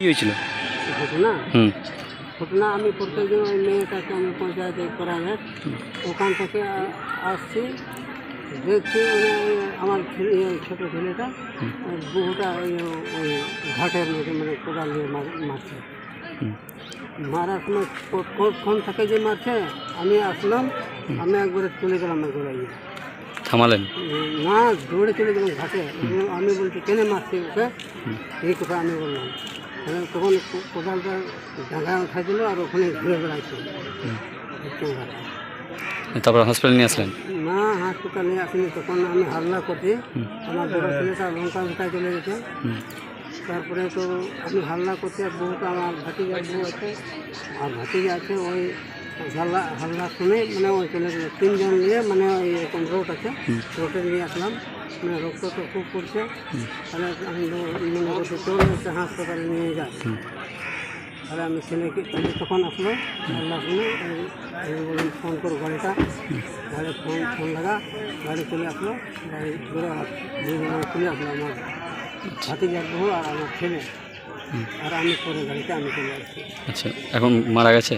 কি হয়েছিল? ঘটনা? হুম। ঘটনা আমি প্রত্যেকদিন ওই মেয়েটাকে আমি পঞ্চায়েতে করা যায় ওখান থেকে আসছি দেখছি আমার ছোটো ছেলেটা বহুটা ওই ওই ঘাটের মধ্যে মানে কোদাল দিয়ে মারছে। মারার সময় ক- কখন থেকে যে মারছে আমি আসলাম আমি একবারে চলে গেলাম একবারে। থামালেন? না দৌড়ে চলে গেলাম ঘাটে। আমি বলছি কেন মারছি ওকে? এই কথা আমি বললাম। তখন কো- কোদালটা উঠাই দিল আর ওখানে ঘুরে বেড়াইছিল তারপর হসপিটাল নিয়ে আসলেন? না হাসপাতালে আসেনি। তখন আমি হাল্লা করছি আমার বড় ছেলেটা লঙ্কা উঠায় চলে গেছে। তারপরে তো আমি হাল্লা করছি আর বহুত আমার ভাতিজা বউ আছে। আর ভাতিজা আছে ওই হাল্লা হাল্লা শুনে মানে ওই চলে তিনজন নিয়ে মানে ওই এরকম রোড আছে। রোডে নিয়ে আসলাম। মানে রক্ত তো খুব পড়ছে। তাহলে আমি মনে করছি চলে এসে হাসপাতালে নিয়ে যাই। তাহলে আমি ছেলেকে ছেলে তখন আসলো। আল্লাহ শুনে বললাম, ফোন করো গাড়িটা। গাড়ি ফোন ফোন লাগা, গাড়ি চলে আসলো। গাড়ি ধরে চলে আসলো আমার ভাতিজার বউ আর আমার ছেলে। আর আমি পরে গাড়িতে, আমি চলে আসছি। আচ্ছা এখন মারা গেছে?